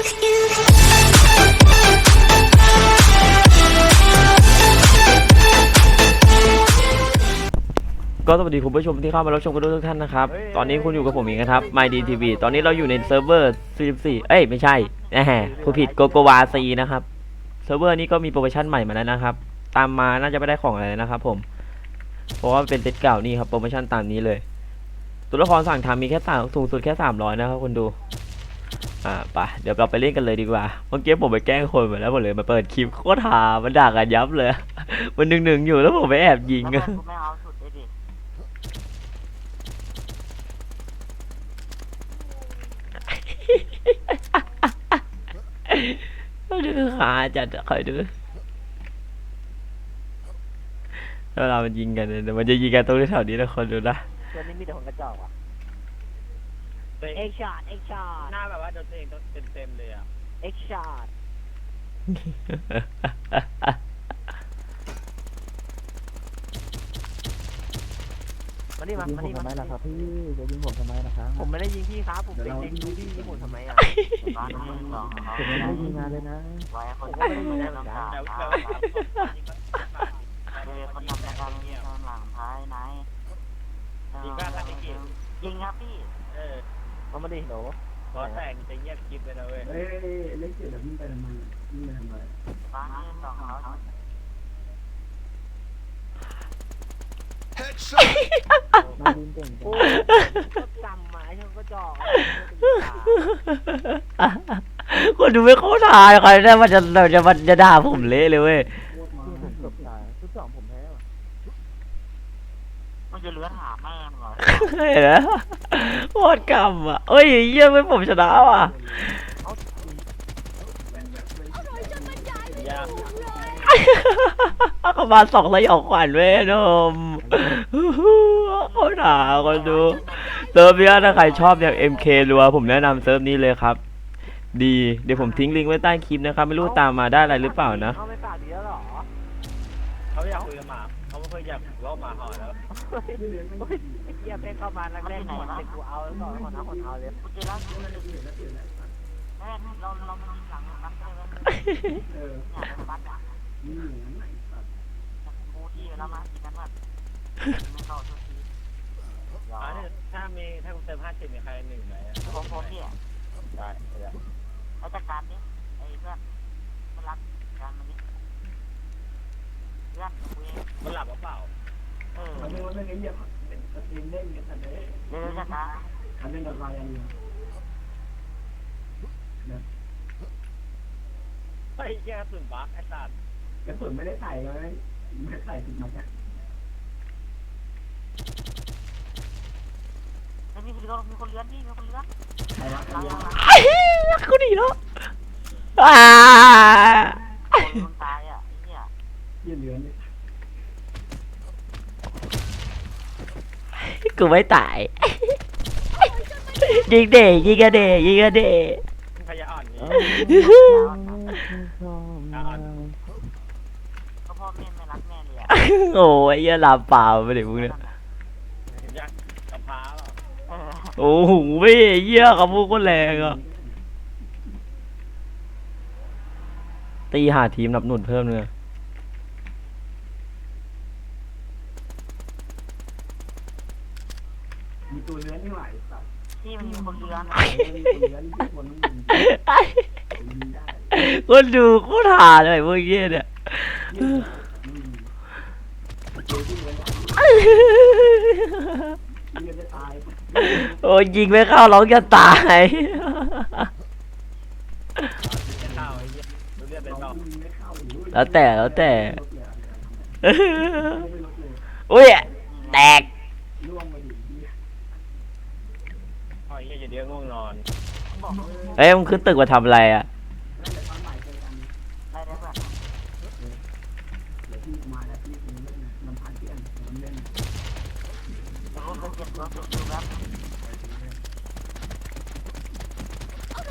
ก็สวัสดีคุณผู้ชมที่เข้ามารับชมกันทุกท่านนะครับ ตอนนี้คุณอยู่กับผมเองนะครับ MyDTV ตอนนี้เราอยู่ในเซิร์ฟเวอร์ 44 เอ้ย ไม่ใช่แหมผู้ผิดโกโกวาซีนะครับ เซิร์ฟเวอร์นี้ก็มีโปรโมชั่นใหม่มาแล้วนะครับ ตามมาน่าจะไม่ได้ของอะไรนะครับผม เพราะว่าเป็นเซตเก่านี่ครับ โปรโมชั่นตามนี้เลย ตัวละครสั่งทำมีแค่สามสูงสุดแค่ 300 นะครับคุณดู อ่าไปเดี๋ยวเราไปเล่นกันเลยดีกว่า เมื่อกี้ผมไปแกล้งคนมาแล้วหมดเลยมาเปิดคลิปโคตรหามันด่ากันยับเลย มันหนึ่งๆอยู่แล้วผมไปแอบยิงแล้วอะเพื่อนกูไม่เอาสุดเลยดิดูขาจัดอะคอยดูแล้วเรามันยิงกันเนี่ยเดี๋ยวมันจะยิงกันตรงแถวนี้นะคนดูนะ เพื่อนนี่มีแต่คนกระจอกว่ะ เอเอ็งกช็อตเอ็กช็อตหน้าแบบว่าโดนตัวเองเต็มเต็มๆเลยอะเอ็กช็อตมานี่มายิงมาผมนี่ทำไมมาล่ะครับพี่จะยิงผมทำไมล่ะครับผมไม่ได้ยิงพี่ครับ ผมเป็นเด็กดูพี่ยิงผมทำไมอะบ้านมึงเหรอผมยังไม่ยิงงานเลยนะไว้คนก็ไม่ได้ยิงนะหรอกแต่นะแต่ว่ายิงก็ผ่านเออคนทำรายการเงียบหลังท้ายไหนยิงก็ถ้าไม่เกี่ยวยิงครับพี่ เออ เอามาดิโหลพอแต่งจะเงียบคลิปเลยนะเว้ยเอ้ยเล็กเกิดแล้ววิ่งไปทำไมวิ่งไปทำไมบ้านนี้สองเขามายิงเก่งจัโอ้งก็จำมาไอ้ชนก็จอกคนดูไม่เข้าทางใครได้มันจะเราจะมันจะด่าผมเละเลยเว้ยที่ผมจบตายทุกสองผมแพ้ว่ะมันจะเลื้อนหาแม่มึง เห็นไหมโคตรกรรมอะเอ้ยเยี่ยมไม่ผมชนะว่ะกเขามาสองสยองขวัญเว้ยนมเขาด่าคนดูเซิร์ฟเนี้ยถ้าใครชอบอย่าง MK รัวผมแนะนำเซิร์ฟนี้เลยครับ ดี เดี๋ยวผมทิ้งลิงก์ไว้ใต้คลิปนะครับ ไม่รู้ตามมาได้อะไรหรือเปล่านะ เขาไม่ปากดีแล้วหรอ เขาอยากคุย กับหมาเขาไม่เคยอยากว่าหมาหอนแล้วไอ้เหี้ยเป้เข้ามาแรกๆหมดแต่กูเอาแล้วก่อนคนเอาคนเอาเลยกูเจอแล้วแม่เราเรามันยิงหลังนับได้ไหมเออเนี่ยมันบัดอะนี่ไหนสัตว์กูที่แล้วมายิงกันว่าไม่เข้าทุกทียออ่าถ้ามีถ้าคุณเติมห้าสิบมีใครหนึ่งไหมผมผมเนี่ยได้ได้ไอ้จัดการนี่ไอ้เพื่อนมันรักการมันนี่เพื่อนกูเอง มันหลับหรือเปล่า เออ มันไม่ว่าไม่เงียบเป็นตะเกียงเล่นกันแต่เด้เร็วๆจัดการคันเล่นกับใครอันนี้ไอ้แค่สุนบักไอ้สัตว์กระสุนไม่ได้ใส่เลยไม่ใส่ติดมาจากไอ้มีคนมีคนเลี้ยงนี่มีคนเลี้ยงใครรักหลังเลี้ยงหลังรักกูดีเนาะอ่า คนตายอะไอ้เนี่ย ยืนเหลือนี่ กูไม่ตาย ยิงเดยิงกันเดยิงกันเดขยะอ่อนนี่ก็พ่อแม่ไม่รักแม่เลยอะโอ้ยเหี้ยลามเปล่าไปเดี๋ยวมึงเนี่ยยักษ์กระเพร้าหรอเออโอ้โหเว้ยเหี้ยคำพูดโคตรแรงอะตีหาทีมนับหนุนเพิ่มเลย มีตัวเลื้อนนี่หว่าสัตว์ที่มันมีคนเลี้ยงเออมีตัวเลื้อนที่คนมันยิงยิงได้คนดูโคตรหาเลยพวกเหี้ยเนี่ยอืมเจอที่เลื้อนเลื้อนจะตายโอ้ยยิงไม่เข้าร้องจะตาย จะเข้าไอ้เหี้ยดูเลือดเป็นเราต่อยิงไม่เข้าอยู่แล้วแต่แล้วแต่ ไม่ลดเลย อุ้ยแตก ล่วงมาดิ ไอ้ เหี้ยจะเดี๋ยวง่วงนอนบอกเลยเอ้ยมึงขึ้นตึกมาทำอะไรอะนั่นแหละตอนใหม่เจอกันได้ได้แบบเดี๋ยวพี่มาแล้วพี่เล่นนะน้ำพันเพื่อนน้ำเล่นแต่ก็เก็บตัวเก็บตัวแบบเข้าใจ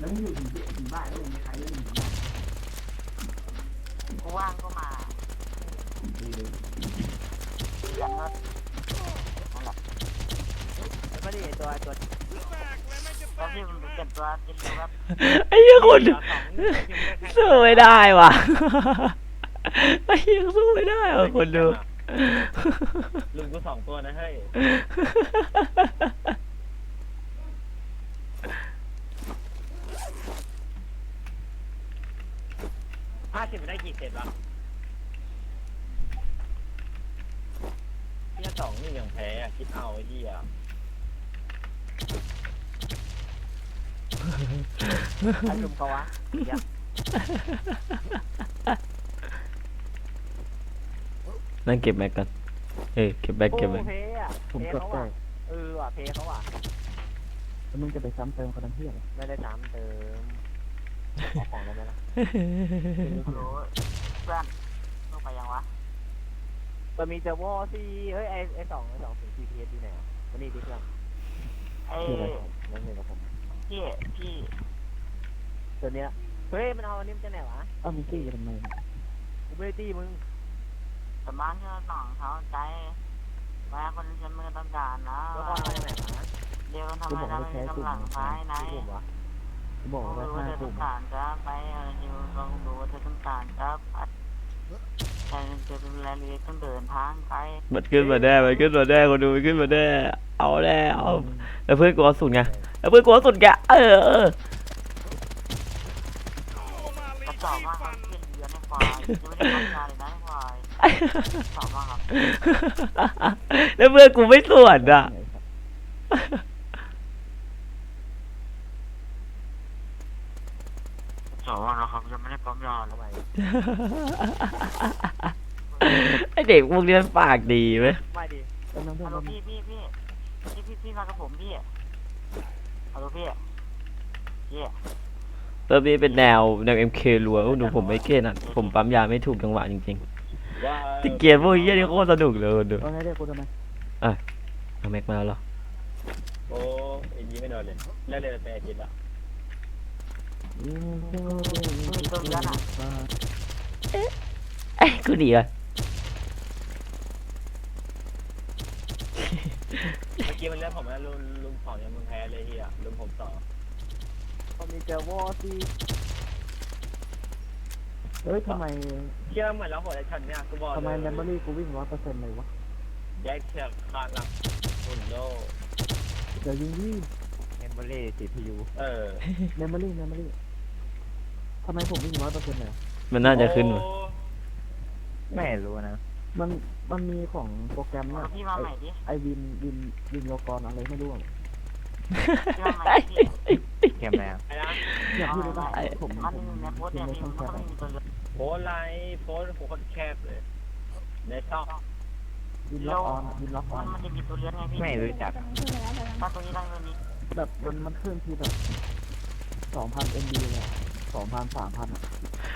แล้วมึงอยู่ถึงเจ็ดถึงบ่ายแล้วยังไม่ใครเล่นถึงบ่ายกูว่างก็มาดีเลยเลี้ยงก็นั่นแหละไม่ได้ตัวตัวแล้วพี่มันเก็บตัวเก็บตัวแบบไอ้เหี้ยคนเดี๋ยวสองนี่ยังไม่ได้แข่งสู้ไม่ได้ว่ะไอ้เหี้ยสู้ไม่ได้ว่ะคนดูลุงกูสองตัวนะเฮ้ยห้าสิบได้กี่เซตวะเที่ยสองนี่ยังแพ้อะคิดเอาไอ้ที่อะ ใครลุมเขาวะเดี๋ยวนั่งเก็บแม็กกันเอ้ยเก็บแม็กโอ้เก็บแม็กเพอะผมเพกดเขาแตว่ะกเออว่ะเพเขาว่ะแล้วมึงจะไปซ้ำเติมคนนั้นเพี้ยไม่ได้ซ้ำเติมขอของได้ไหมล่ะฮัลโหลเพื่อนลงไปยังวะมันมีเจอวอซี่เฮ้ยไอไอสองไอสองถึง GPS อยู่ไหนอะมันนี่ดิเพื่อนไอนั่นเองกับผม พี่พี่ตัวเนี้ยเฮ้ยมันเอาอันนี้มันจะไหนวะอ้าวมึงตี้ทำไมกูไม่ได้ตีมึงแต่บ้านเชื่อสองเขาใจแม่คนฉันไม่ต้องการนะแล้วก็มาจากไหนวะเดี๋ยวทำไมเราไม่มีกำลังภายในกูบอกรู้ว่าว่าห้าเธอต้กลุ่องมการจะไปเอออยู่ลองดูว่าเธอต้องการจะพั ดแต่เธอเป็นแรงเรียต้องเดินทางไกลมันขึ้นมาแน่มันขึ้นมาแน่คนดูมันขึ้นมาแน่เอาแล้วแล้วเพื่อนกูเอาสุดไงแล้วเพื่อนกูเอาสุดแกเออเออกระจอกมากครับเปลี่ยนเดือนให้ควายยังไม่ได้ทำงานเลยนะให้ควายกระจอกมากครับแล้วเพื่อนกูไม่ส่วนอะกระจอกมากนะครับยังไม่ได้ปั๊มยาเลย ไอเด็กพวกนี้มันปากดีไหมไม่ดีฮัลโหลพี่พี่พี่พี่พี่พี่มากับผมพี่ฮัลโหลพี่พี่เติมนี้เป็นแนวแนว MK รัวโอ้หนูผมไม่เก่งอะผมปั๊มยาไม่ถูกจังหวะจริงๆแต่เกมพวกนี้นี่โคตรสนุกเลยดูว่าไงเรียกกูทำไมอะเอาแม็กมาแล้วเหรอโอ้ยยิงไม่โดนเลยแล้วเลยไปอาทิตย์ละ เอ้ยกูดีอะเมื่อกี้มันเลือกผมแล้วลุงลุงสองยังมึงแพ้เลยเฮียลุงผมสองผมมีเจอวอซี่เฮ้ยทำไมเชื่อเหมือนเราโหดไอ้ชันเนี่ยกูบอกทำไมแมมโมรี่กูวิ่งร้อยเปอร์เซ็นต์เลยวะแยกเชือกคานหลังหุ่นโลเดี๋ยวยิงยี่เมมโมรี่ CPU เออแมมโมรี่แมมโมรี่ทำไมผมวิ่งร้อยเปอร์เซ็นต์เลยมันน่าจะขึ้นว่ะไม่รู้นะ มันมันมีของโปรแกรมเนี่ยพี่มาใหม่ดิไอวินวินวินโลกรอะไรไม่รู้อะพี่มาใหม่ดิเกมแล้วไอ้นะเนี่ยพี่รู้ป่ะผมมันในโพสต์พิเนี่ยมพ์ในมันช่องแชก็ทไม่มีตัวเลือกโพสต์ไลน์โพสต์โคตรแคบเลยในช่องวินล็อกออนวินล็อกออนมันจะมีตัวเลือกไงพี่ไม่รู้จักถ้าตัวนี้ได้ตัวนี้แบบมันมันขึ้นทีแบบสองพันเอ็มบีเลย สองพันสามพัน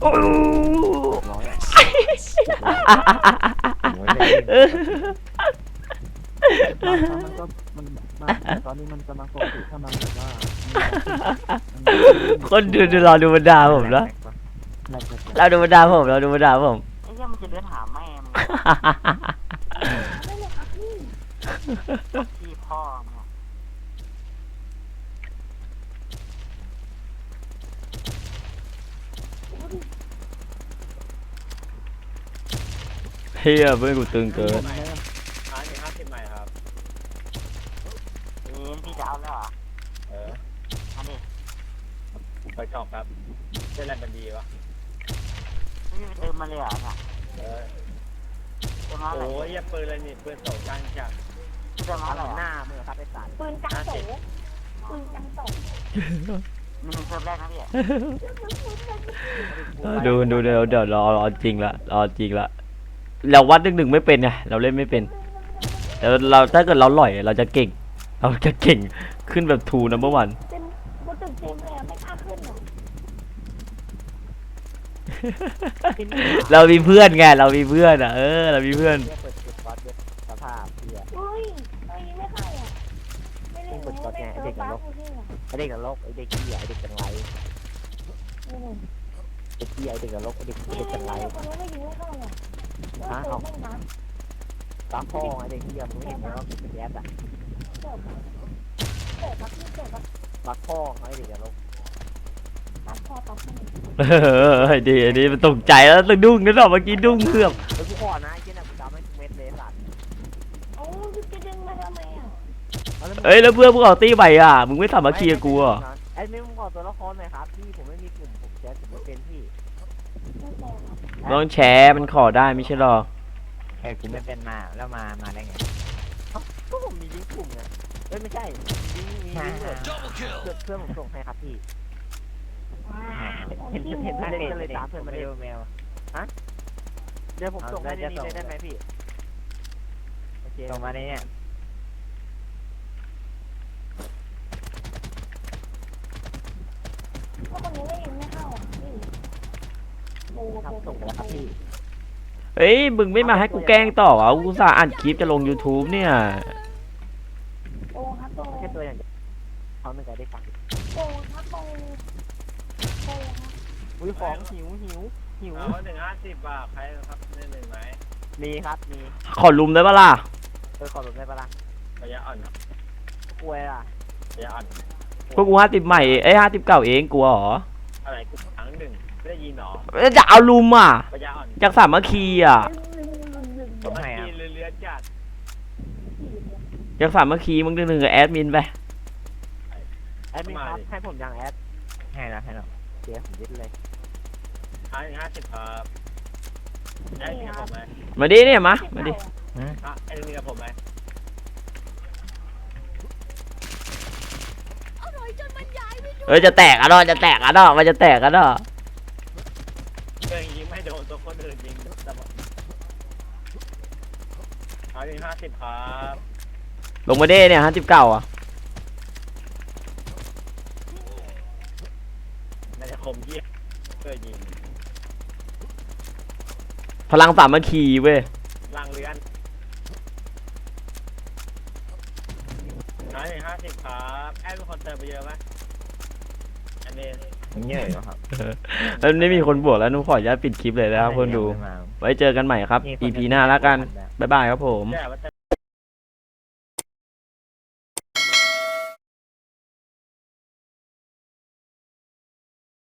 โอ้โหร้อยเออบางครั้งมันก็มันมาตอนนี้มันกำลังปกติถ้ามันแบบว่ามีคนดูดูรอดูบรรดาผมแล้วแหลกแหลกแหลกเราดูบรรดาผมเราดูบรรดาผมไอ้เหี้ยมันจะเลือนหาแม่มึงพี่พ่อมึง เฮียเพื่อนกูตึงเกินห้าสิบห้าสิบใหม่ครับเอ๊ะพี่จะเอาแล้วเหรอเอออันนี้ไปกล่องครับเส้นอะไรมันดีวะพี่ไปเติมมาเลยเหรอเนี่ยเออเติมมาอะไรโอ้ยอย่าปืนเลยนี่ปืนสองกลางจัดพี่เติมมาอะไรหน้ามือครับไปตัดปืนจังโสปืนจังโสนี่มันเติมแรกนะพี่เออดูดูเดี๋ยวเดี๋ยวรอรอจริงละรอจริงละ เราวัดหนึ่งหนึ่งไม่เป็นไงเราเล่นไม่เป็นแต่เราถ้าเกิดเราหล่อยเราจะเก่ง เราจะเก่งขึ้นแบบทูนัมเบอร์วันเต็มบนตึกเต็มเลยอะไม่กล้าขึ้นหรอกเรามีเพื่อนไงเรามีเพื่อนอะเออเรามีเพื่อนเปิดจุดวัดสภาพพี่อะเฮ้ยเฮ้ยไม่ใช่อะไม่เล่นกดกดไงไอ้เด็กนรกไม่เล่นไอเด็กนรกไอเด็กขี้ไอเด็กจังไรไม่เล่นเด็กขี้ไอเด็กนรกไอเด็กไม่เด็กเล่จันงไร ไม่เล่นคนนู้นไม่ยิงไม่เข้าอะฮะเอาไม่นะตาพ่อไอเด็กขี้มึงเห็นไหมว่าเป็นแย่อะจบเกิดครับพี่เกิดครับปักพ่อไอ้เด็กอย่าลงตัดคอตัดข้างเออดีอันนี้มันตกใจแล้วสะดุ้งนึกออกเมื่อกี้ดุ้งเครือบเฮ้ยกูขอนะไอ้เจ้าน่ะกูจำให้ทุกเม็ดเลยสัตว์โอ้ยจะดึงมาทำไมอะเอ้ยแล้วเพื่อนพวกเราตีใบอะ มึงไม่สามัคคีกับกูเหรอะไอ้เมมขอตัวละครหน่อยครับพี่ผมไม่มีกลุ่มผมแชร์ผมไม่เป็นพี่ ไม่แตกครับ ต้องแชร์มันขอได้ไม่ใช่หรอเอ้กูไม่เป็นมาแล้วมา มาได้ไงก็ผมมีลิงก์กลุ่มไงเอ้ยไม่ใช่ลิงก์มีลิงก์เลยเพื่อนเพื่อนผมส่งให้ครับพี่เห็นเห็นเพื่อนเล่นก็เลยตามเพื่อนมาเล่นเมลฮะเดี๋ยวผมส่งให้ในนี้เลยได้ไหมพี่โอเคส่งมาในเนี่ย ก็คนนี้ไม่ยิงไม่เข้าอะพี่โอ้โห ครับส่งไปแล้วครับพี่เอ้ย มึงไม่มาให้กูแกล้งต่อวะกูอุตสาห์อ่านคลิปจะลง YouTube เนี่ยโอ้ครับโตไม่ใช่ตัวอย่างเดียวเขาหนึ่งก็ได้ฟังโตครับโตโตครับอุ้ยของหิวหิวหิวเอาหนึ่งห้าสิบบาทใครครับหนึ่งหนึ่งไหมมีครับมีขอลุมได้ปะล่ะ เออขอรู้ได้ปะล่ะระยะอ่อนกล้วยล่ะระยะอ่อนพวกกูห้าสิบใหม่ เอ้ยห้าสิบเก่าเองกลัวเหรออะไรกูครั้งหนึ่ง ไม่ได้ยินหรอแล้วจะเอาลุมอะระยะอ่อนจากสามัคคีอะผมให้กินเรือๆจัดจากสามัคคีมึงดึงหนึ่งกับแอดมินไปแอดมินครับให้ผมยังแอดให้แล้วให้แล้วเสียผมยึดเลยเอาหนึ่งห้าสิบครับได้มีกับผมไหมมาดิเนี่ยมามาดิอะไอ้มีกับผมไหมเอ้ยจะแตกอะเนาะจะแตกอะเนาะมันจะแตกอะเนาะ เรื่องยิงไม่โดนตัวคนอื่นยิงแต่บอกเอาหนึ่งห้าสิบครับลงมาดิเนี่ยห้าสิบเก่าอะน่าจะคมเยี่ยเพื่อยิงพลังสามัคคีเว้ยลังเรือนเอาหนึ่งห้าสิบครับ แอดเป็นคนเติมไปเยอะไหมอันนี้ เยอะอยู่ครับแล้วไม่มีคนบวกแล้วหนุขออนุญาตปิดคลิปเลยนะครับคนดู ไว้เจอกันใหม่ครับ EP หน้าแล้วกัน บ๊ายบายครับผมแย่ว่า